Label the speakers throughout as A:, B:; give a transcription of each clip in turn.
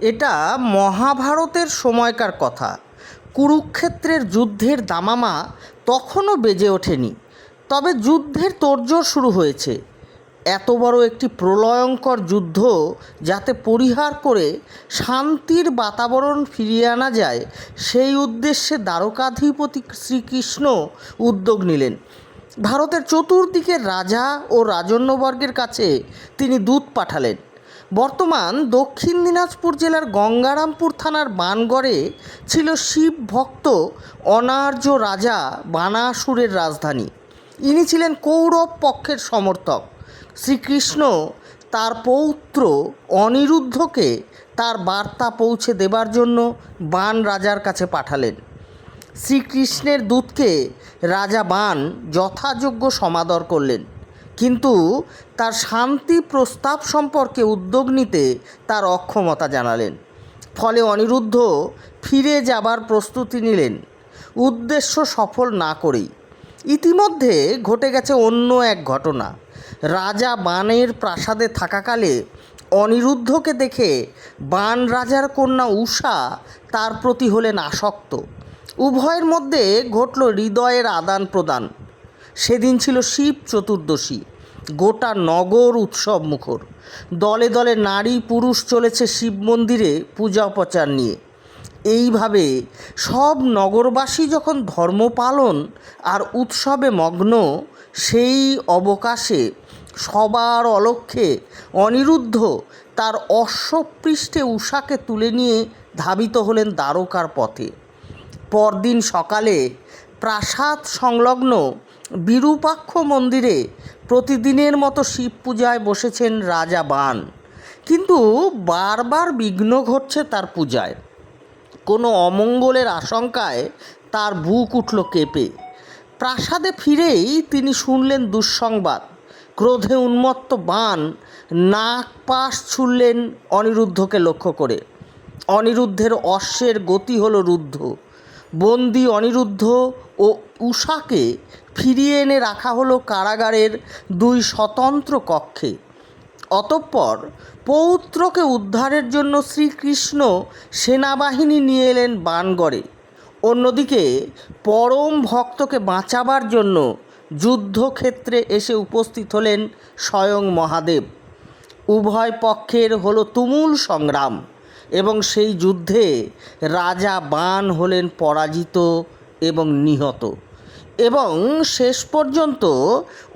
A: এটা মহাভারতের সময়কার কথা। কুরুক্ষেত্রের যুদ্ধের দামামা তখনও বেজে ওঠেনি। তবে যুদ্ধের তোড়জোড় শুরু হয়েছে। এত বড় একটি প্রলয়ঙ্কর যুদ্ধ যাতে পরিহার করে শান্তির বাতাবরণ ফিরিয়ে আনা যায়, সেই উদ্দেশ্যে দ্বারকাধিপতি শ্রীকৃষ্ণ উদ্যোগ নিলেন। ভারতের চতুর্দিকের রাজা ও রাজন্যবর্গের কাছে তিনি দূত পাঠালেন। বর্তমান দক্ষিণ দিনাজপুর জেলার গঙ্গারামপুর থানার বানগড়ে ছিল শিব ভক্ত অনার্য রাজা বানাসুরের রাজধানী। ইনি ছিলেন কৌরব পক্ষের সমর্থক। শ্রীকৃষ্ণ তার পৌত্র অনিরুদ্ধকে তার বার্তা পৌঁছে দেবার জন্য বান রাজার কাছে পাঠালেন। শ্রীকৃষ্ণের দূতকে রাজা বান যথাযোগ্য সমাদর করলেন। কিন্তু তার শান্তি প্রস্তাব সম্পর্কে উদ্যোগ নিতে তার অক্ষমতা জানালেন। ফলে অনিরুদ্ধ ফিরে যাবার প্রস্তুতি নিলেন। উদ্দেশ্য সফল না করেই। ইতিমধ্যে ঘটে গেছে অন্য এক ঘটনা। রাজা বানের প্রাসাদে থাকাকালে অনিরুদ্ধকে দেখে বান রাজার কন্যা উষা তার প্রতি হলেন আসক্ত। উভয়ের মধ্যে ঘটল হৃদয়ের আদান প্রদান সেদিন ছিল শিব চতুর্দশী, গোটা নগর উৎসব মুখর। দলে দলে নারী পুরুষ চলেছে শিব মন্দিরে পূজা উপচার নিয়ে। এইভাবে সব নগরবাসী যখন ধর্ম পালন আর উৎসবে মগ্ন, সেই অবকাশে সবার অলক্ষ্যে অনিরুদ্ধ তার অশ্বপৃষ্ঠে উষাকে তুলে নিয়ে ধাবিত হলেন দ্বারকার পথে। পরদিন সকালে প্রাসাদ সংলগ্ন বিরূপাক্ষ মন্দিরে প্রতিদিনের মতো শিব পূজায় বসেছেন রাজা বান। কিন্তু বারবার বিঘ্ন ঘটছে তার পূজায়। কোনো অমঙ্গলের আশঙ্কায় তার বুক উঠল কেঁপে। প্রাসাদে ফিরেই তিনি শুনলেন দুঃসংবাদ। ক্রোধে উন্মত্ত বান নাক পাশ ছুড়লেন অনিরুদ্ধকে লক্ষ্য করে। অনিরুদ্ধের অশ্বের গতি হলো রুদ্ধ। বন্দি অনিরুদ্ধ ও উষাকে ফিরিয়ে এনে রাখা হলো কারাগারের দুই স্বতন্ত্র কক্ষে। অতঃপর পৌত্রকে উদ্ধারের জন্য শ্রীকৃষ্ণ সেনাবাহিনী নিয়ে এলেন বানগড়ে। অন্যদিকে পরম ভক্তকে বাঁচাবার জন্য যুদ্ধক্ষেত্রে এসে উপস্থিত হলেন স্বয়ং মহাদেব। উভয় পক্ষের হলো তুমুল সংগ্রাম এবং সেই যুদ্ধে রাজা বান হলেন পরাজিত এবং নিহত। এবং শেষ পর্যন্ত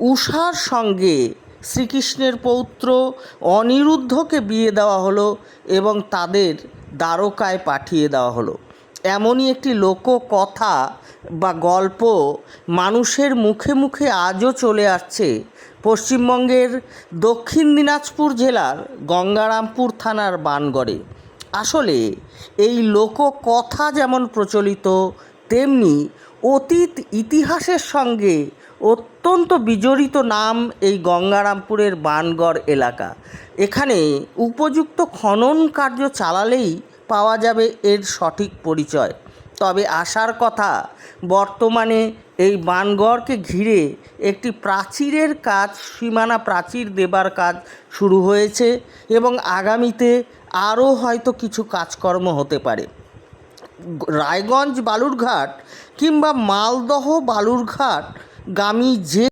A: উষার সঙ্গে শ্রীকৃষ্ণের পৌত্র অনিরুদ্ধকে বিয়ে দেওয়া হলো এবং তাদের দ্বারকায় পাঠিয়ে দেওয়া হলো। এমনই একটি লোককথা বা গল্প মানুষের মুখে মুখে আজও চলে আসছে পশ্চিমবঙ্গের দক্ষিণ দিনাজপুর জেলার গঙ্গারামপুর থানার বানগড়ে। আসলে এই লোককথা যেমন প্রচলিত তেমনি অতীত ইতিহাসের সঙ্গে অত্যন্ত বিজড়িত নাম এই গঙ্গারামপুরের বানগড় এলাকা। এখানে উপযুক্ত খনন কার্য চালালেই পাওয়া যাবে এর সঠিক পরিচয়। তবে আসার কথা, বর্তমানে এই বানগড়কে ঘিরে একটি প্রাচীরের কাজ, সীমানা প্রাচীর দেবার কাজ শুরু হয়েছে এবং আগামীতে আরও হয়তো কিছু কাজকর্ম হতে পারে। রায়গঞ্জ বালুরঘাট কিংবা মালদহ বালুরঘাট গামী যে